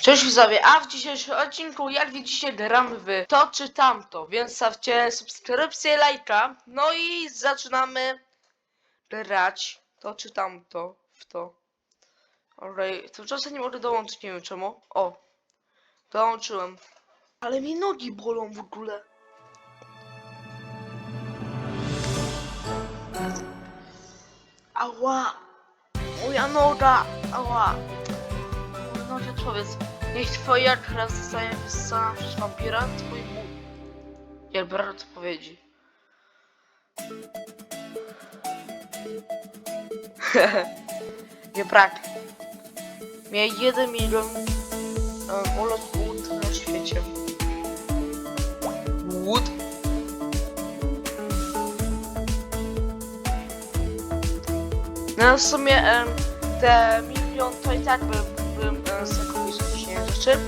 Cześć widzowie, a w dzisiejszym odcinku jak widzicie gram w to czy tamto, więc stawcie subskrypcję, lajka, no i zaczynamy grać to czy tamto w to. Okej, tymczasem nie mogę dołączyć, nie wiem czemu. O, dołączyłem. Ale mi nogi bolą w ogóle. Ała, moja noga, ała. No nie powiedz, niech twoja krew zostanie wyssana przez wampira, twój. Jak brak odpowiedzi. nie brak. Miał jeden milion um, ulot łód na świecie. Łód? No w sumie em, te milion to i tak bym, rzeczy.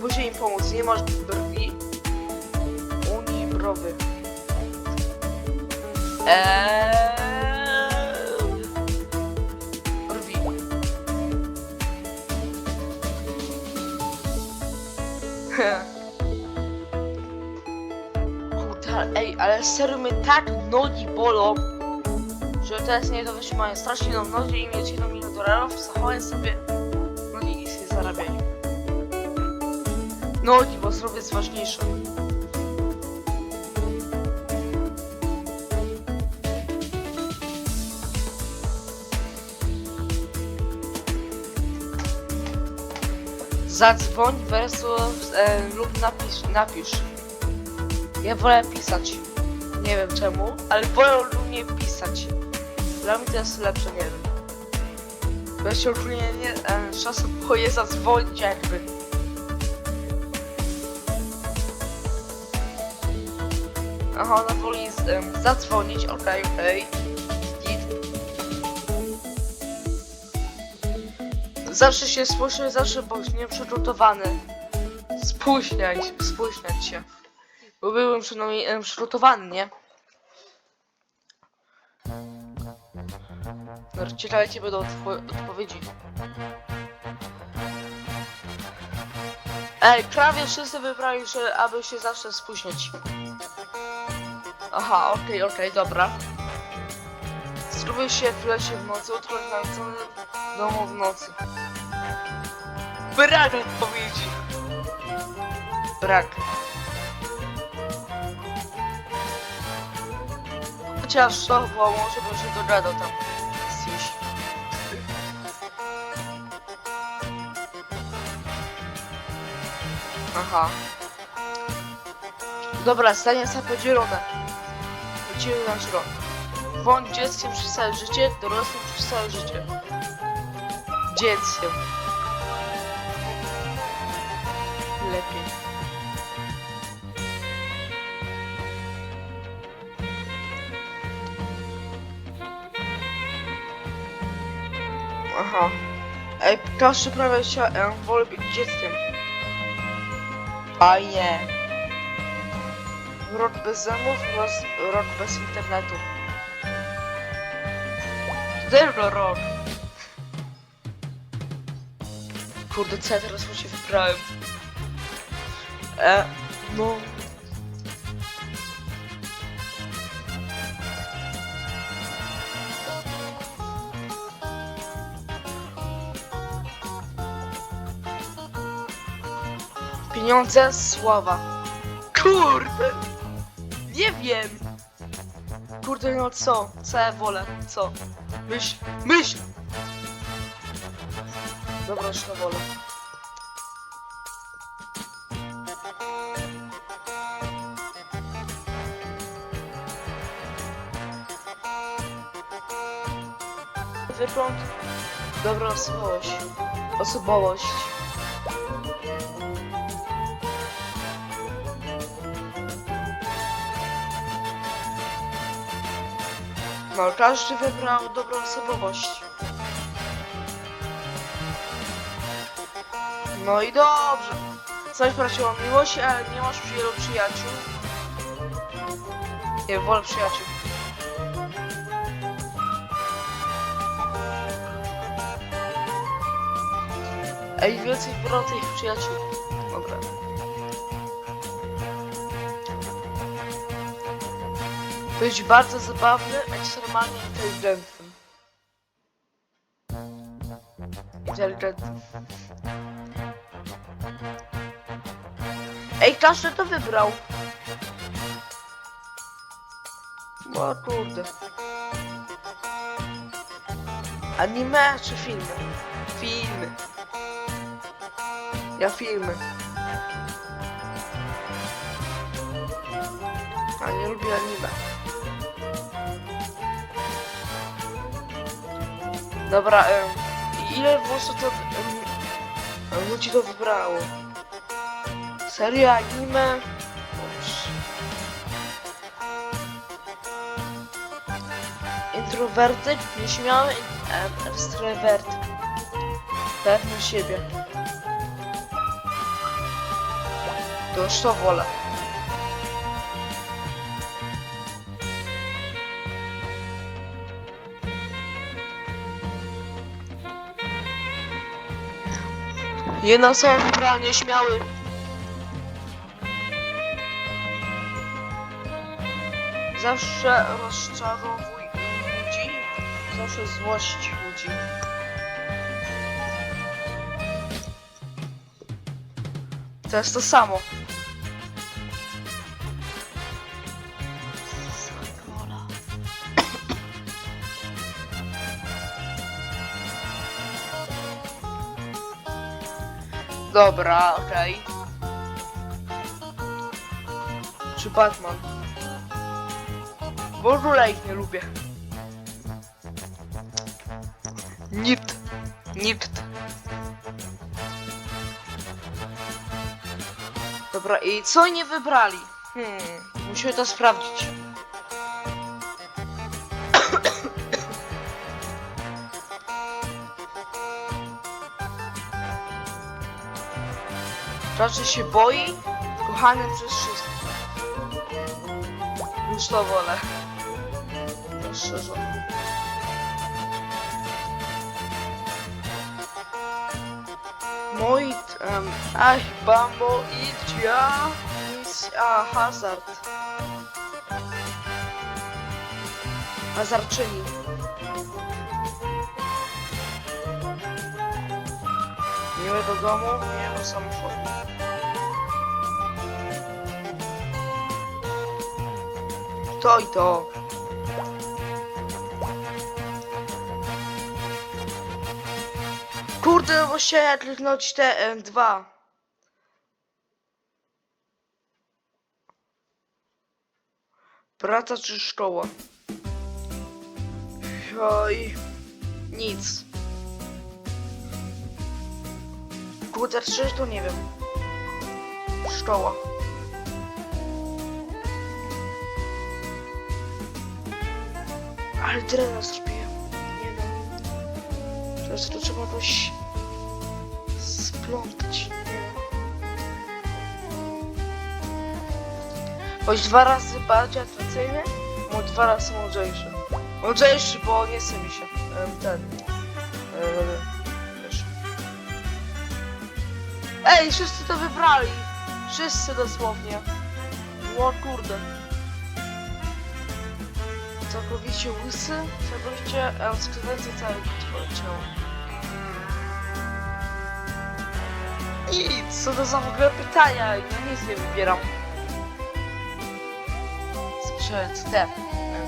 Musi im pomóc, nie masz brwi. Unii browy. Eee... Brwi. Ej, ale serio mnie tak nogi bolą, że to jest nie do wytrzymania. Strasznie nam nogi i mieć 1 milion dolarów, zachowaj sobie nogi i sobie zarabiaj. Nogi, bo zdrowie jest ważniejsze. Zadzwoń versus e, lub napisz, napisz. Ja wolę pisać. Nie wiem czemu, ale wolę ogólnie pisać. Dla mnie to jest lepsze, nie wiem. Bo ja się ogólnie nie, e, czasem boję zadzwonić jakby. Aha, ona woli em, zadzwonić, okej, okej. Git. Zawsze się spóźnię, zawsze bądź przygotowany. Spóźniać, spóźniać się. Bo byłem przynajmniej em, przygotowany, nie? No, Czekajcie, będą odpo odpowiedzi. Ej, prawie wszyscy wybrali, że aby się zawsze spóźnić. Aha, okej, okej, dobra. Spróbuj się w lesie w nocy, na całym domu w nocy. Brak odpowiedzi. Brak. Chociaż to było, może bym się dogadał tam. Aha. Dobra, zdanie są podzielone. Podzielone na źro. Bądź dzieckiem przez całe życie, dorosłym przez całe życie. Dzieckiem. Lepiej. Aha. Ej, każdy prawie się woli być dzieckiem. Fajnie. Rok bez oraz rok bez internetu. Tylko rok. Kurde, co ja teraz się wybrałem? E, no. Pieniądze, sława. Kurde! Nie wiem! Kurde, no co? Co ja wolę? Co? Myśl, myśl! Dobra, już to wolę. Wygląd. Dobra osobowość. Osobowość. Każdy wybrał dobrą osobowość. No i dobrze. Coś prosiło o miłość, ale nie masz wielu przyjaciół. Nie, wolę przyjaciół. Ej, więcej bro tych przyjaciół. Być bardzo zabawny, ekstremalnie inteligentny. Inteligentny. Ej, każdy to wybrał. O kurde. Anime czy filmy? Filmy. Ja filmy. A nie lubię anime. Dobra, em, ile włosów to em, ludzi to wybrało? Serio anime? Boże. Introwertyk, nieśmiały, em, ekstrawertyk. Pewny siebie. To już to wolę. Jedna osoba wybrała nieśmiały. Zawsze rozczarowuj ludzi, zawsze złość ludzi. To jest to samo. Dobra, okej. Czy Batman? W ogóle ich nie lubię. Nikt. Nikt. Dobra, i co nie wybrali? Hmm, musimy to sprawdzić. Raczej się boi, kochany przez wszystkich. Już to wolę. Szczerze. Moi... Um, a chyba moja... Miss... A, hazard. Hazardczyni. Miłego domu, miłego samochodu. To i to. Kurde, no bo się kliknąć te e, dwa. Praca czy szkoła? Oj, nic. Kurde, szczerze to nie wiem. Szkoła. Ale drena zrobiłem. Nie no. Teraz to trzeba jakoś splątać. Choć dwa razy bardziej atrakcyjny, bo dwa razy mądrzejszy. Mądrzejszy, bo nie chce mi się. Ten. Wiesz. Ej, wszyscy to wybrali. Wszyscy dosłownie. O kurde. Całkowicie łysy, całkowicie e, skrywający całe twoje. I co to za w ogóle pytania? Ja nic nie wybieram. Słyszałem te. E,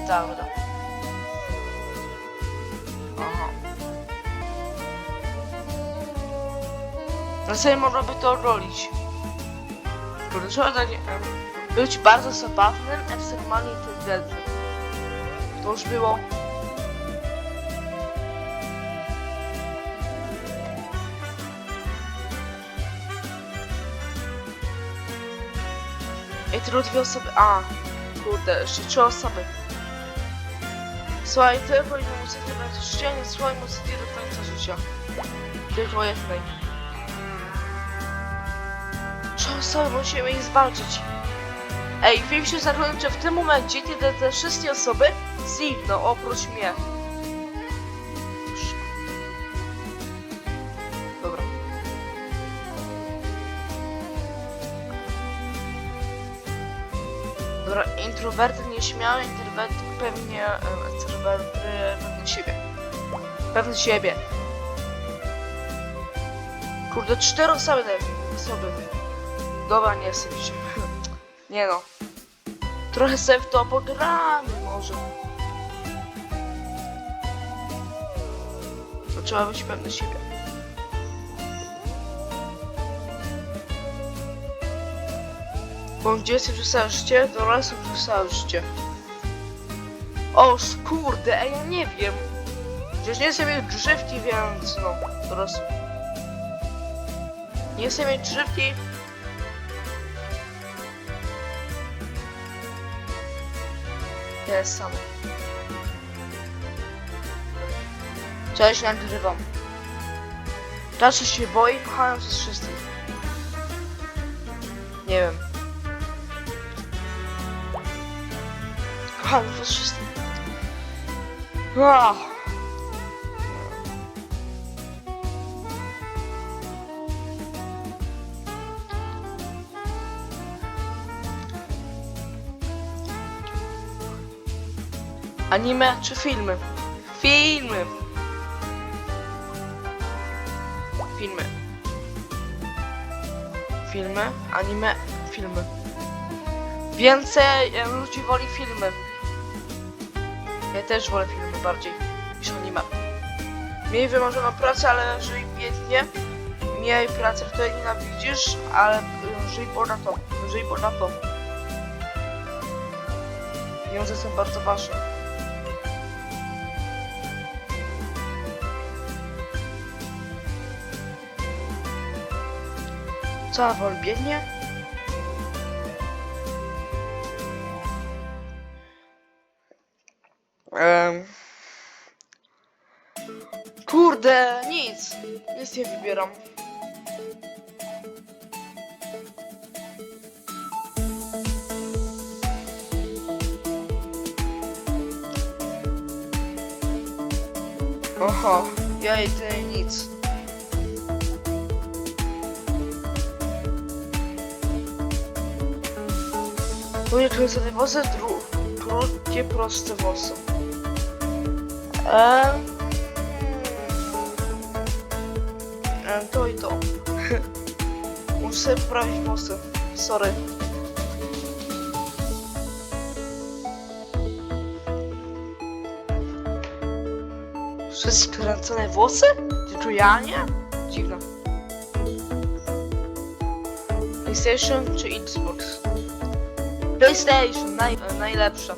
Dobra. Aha. Na sobie mogłoby to rolić. Kurde, trzeba em, być bardzo zabawnym, ekstremalnie inteligentnym. To już było. Ej, tylko dwie osoby. A, kurde, jeszcze trzy osoby. Słuchaj, tylko jedną muzykę na życzenie, słuchaj muzyki do końca życia. Tylko jednej. Trzy osoby, musimy ich zwalczyć. Ej, film się zakończy w tym momencie, kiedy te wszystkie osoby Signo, oprócz mnie. Dobra. Dobra, introwerty nieśmiałe, introwerty pewnie... Introwerty pewny siebie. Pewny siebie. Kurde, cztery osoby osoby. Dobra, nie w. Nie no. Trochę sobie w to pogramy może. Trzeba być pewny siebie. Bo dzieci przesadzcie, dorosłych przesadzcie. O kurde, ej, ja nie wiem. Przecież nie chcę mieć drzewki, więc no, dorosły. Nie chcę mieć drzewki. Jest sam. Cześć, nagrywam. Zawsze się boi, kochałem przez wszystkich. Nie wiem. Kocham was wszystkich. Ah. Anime czy filmy? Filmy! Filmy. Filmy, anime, filmy. Więcej em, ludzi woli filmy. Ja też wolę filmy bardziej niż anime. Miej wymarzoną pracę, ale żyj biednie. Miej pracę, której nienawidzisz, ale żyj bogato. Żyj bogato. Pieniądze są bardzo ważne. Co, wol biednie? Um. Kurde, nic. Nic nie wybieram. Oho, ja idę nic. Moje kręcone włosy, dru, krótkie, proste włosy. Eee, e, to i to. Muszę poprawić włosy. Sorry. Przez kręcone włosy? Czy ja nie? Dziwne. PlayStation czy Xbox? PlayStation, naj, najlepsza.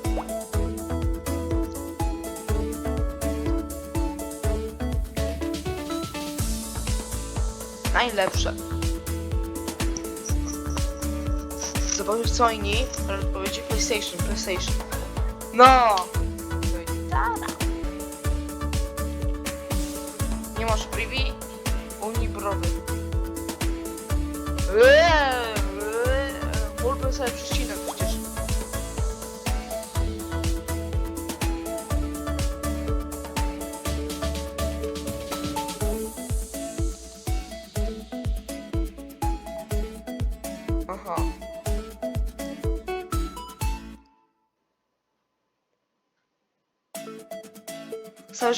Najlepsze. Zobaczysz co inni, ale powiedzieć PlayStation, PlayStation. No! Nie masz privy? Unii brody. Eee, eee, Mógłbym sobie przecinać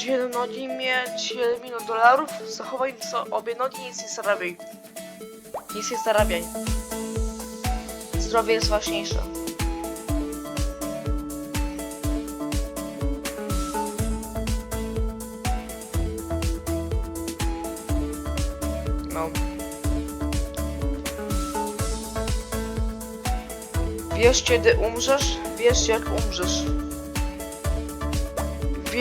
Chcesz jedną nogi mieć 7 milionów dolarów? Zachowaj obie nogi, nic nie zarabiaj. Nic nie zarabiaj. Zdrowie jest ważniejsze. No. Wiesz kiedy umrzesz? Wiesz jak umrzesz.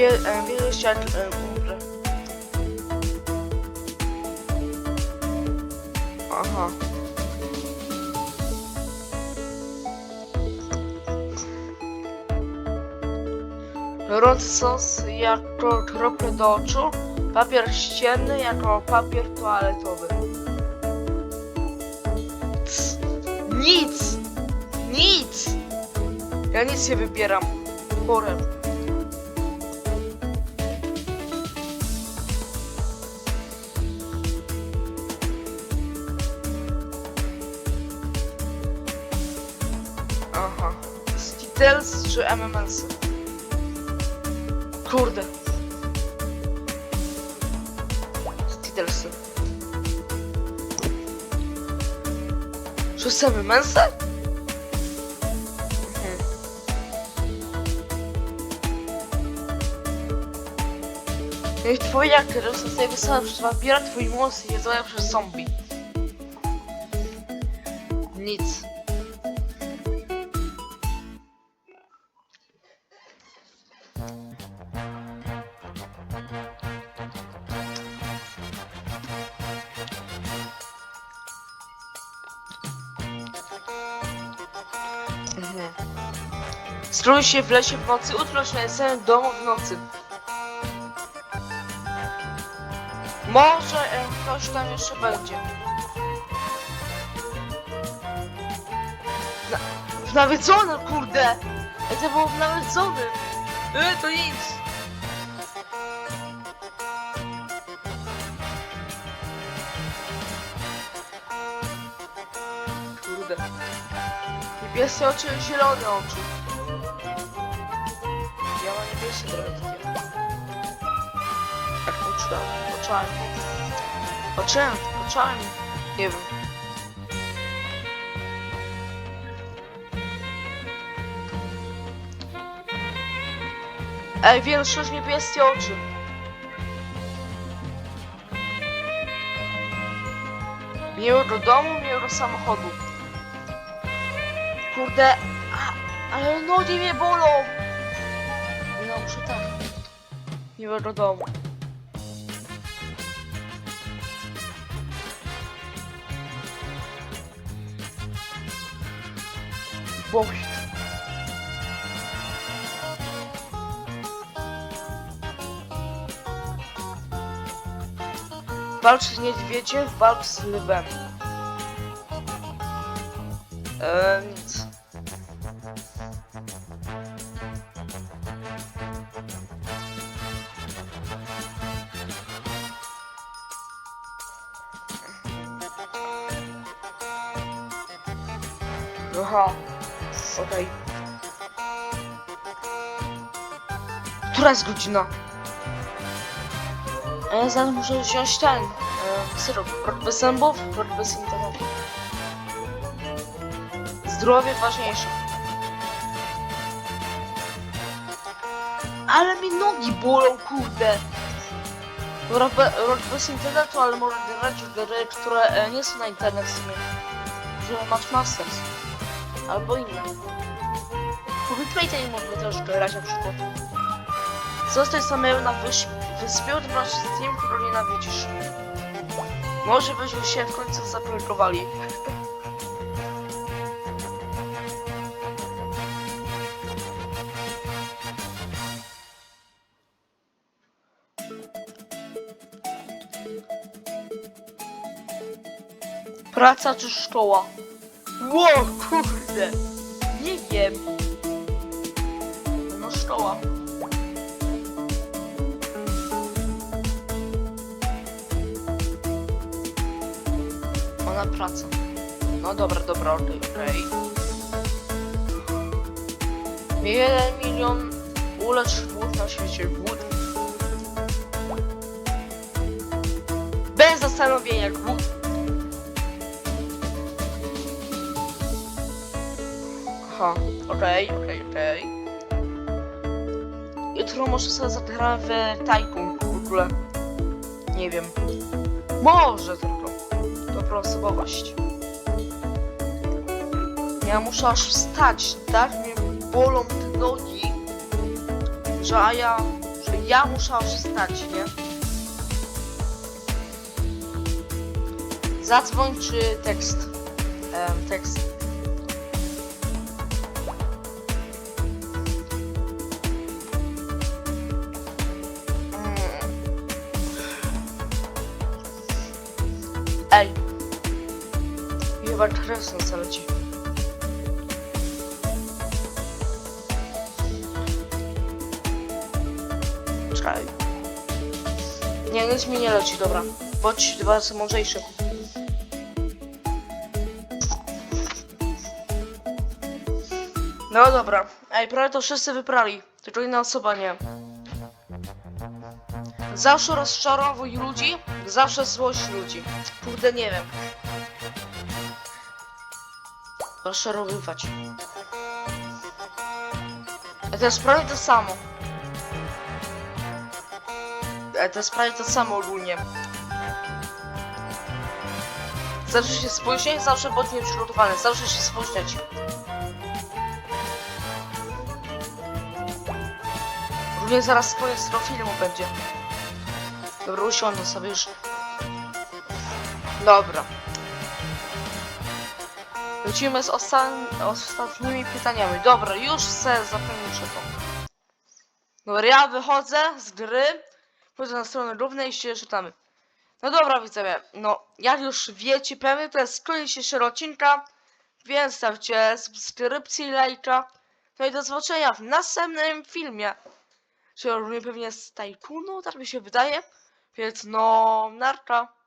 Wie, e, wiesz jak e, umrę. Aha. Sos jako krople do oczu, papier ścienny jako papier toaletowy. Cs, nic! Nic! Ja nic nie wybieram. Porem. Czy MMS? Kurde. Czy z MMS? Mhm. Niech twoja krew zostaje wysłana przez wampira, twój mózg jest przez zombie. Nic. Strój się w lesie w nocy, utknąć na samym domu w nocy. Może e, ktoś tam jeszcze będzie. Na, w nawiedzonym, kurde! Ej, to było w nawiedzonym! E, to nic! Kurde. Niebieskie oczy, zielone oczy. Poczułem. Poczułem, poczułem. Nie wiem. Ej, większość niebieskie oczy. Miło do domu, miło do samochodu. Kurde, a, ale nogi mnie bolą. No, muszę tak. Miło do domu. Bądź. Walcz z niedźwiedziem, walcz z lwem. Eee, nic. Aha, Która jest godzina? E, zaraz muszę wziąć ten. E, syrop. Rok bez zębów, rok bez internetu. Zdrowie ważniejsze. Ale mi nogi bolą, kurde. Rok, be, rok bez internetu, ale mogę grać w gry, które e, nie są na internet w sumie. Że Match Masters. Albo inne. Po Bitmate nie mogę też grać na przykład. Zostań samemu na wyś wyspie, odbrać z tym, którego nienawidzisz. Może byśmy się w końcu zaprojektowali. Praca czy szkoła? Ło, kurde! Nie wiem. No szkoła. Ona praca. No dobra, dobra, okej. okej. Jeden milion ulecz głód na świecie. Głód. Bez zastanowienia, głód. Aha, okej, okej, okej. Jutro może sobie zagramy w Tycoon w ogóle. Nie wiem. Może tylko. Dobra osobowość. Ja muszę aż wstać, tak? Mnie bolą te nogi. Że a ja... Że ja muszę aż wstać, nie? Zadzwoń czy tekst? Em, tekst. Chyba kresno leci. Czekaj. Nie, nic mi nie leci, dobra. Bądź dwa razy mądrzejszy. No dobra. Ej, prawie to wszyscy wyprali. Tylko inna osoba nie. Zawsze rozczarowuj ludzi, zawsze złość ludzi. Kurde, nie wiem. Rozczarowywać. A jest prawie to samo. To jest prawie to samo ogólnie. Zawsze się spóźniać, zawsze bądź nieprzygotowany, zawsze się spóźniać. Również zaraz koniec tego filmu będzie. Dobra, usiądę sobie już. Dobra. Lecimy z ostatnimi pytaniami. Dobra, już se zapomnijcie to. Dobra, ja wychodzę z gry. Wchodzę na stronę główną i się czytamy. No dobra, widzowie, no jak już wiecie pewnie, to jest koniec odcinka, więc stawcie subskrypcję i lajka. No i do zobaczenia w następnym filmie. Czy również pewnie z Tajkunu, tak mi się wydaje. Więc no, narka.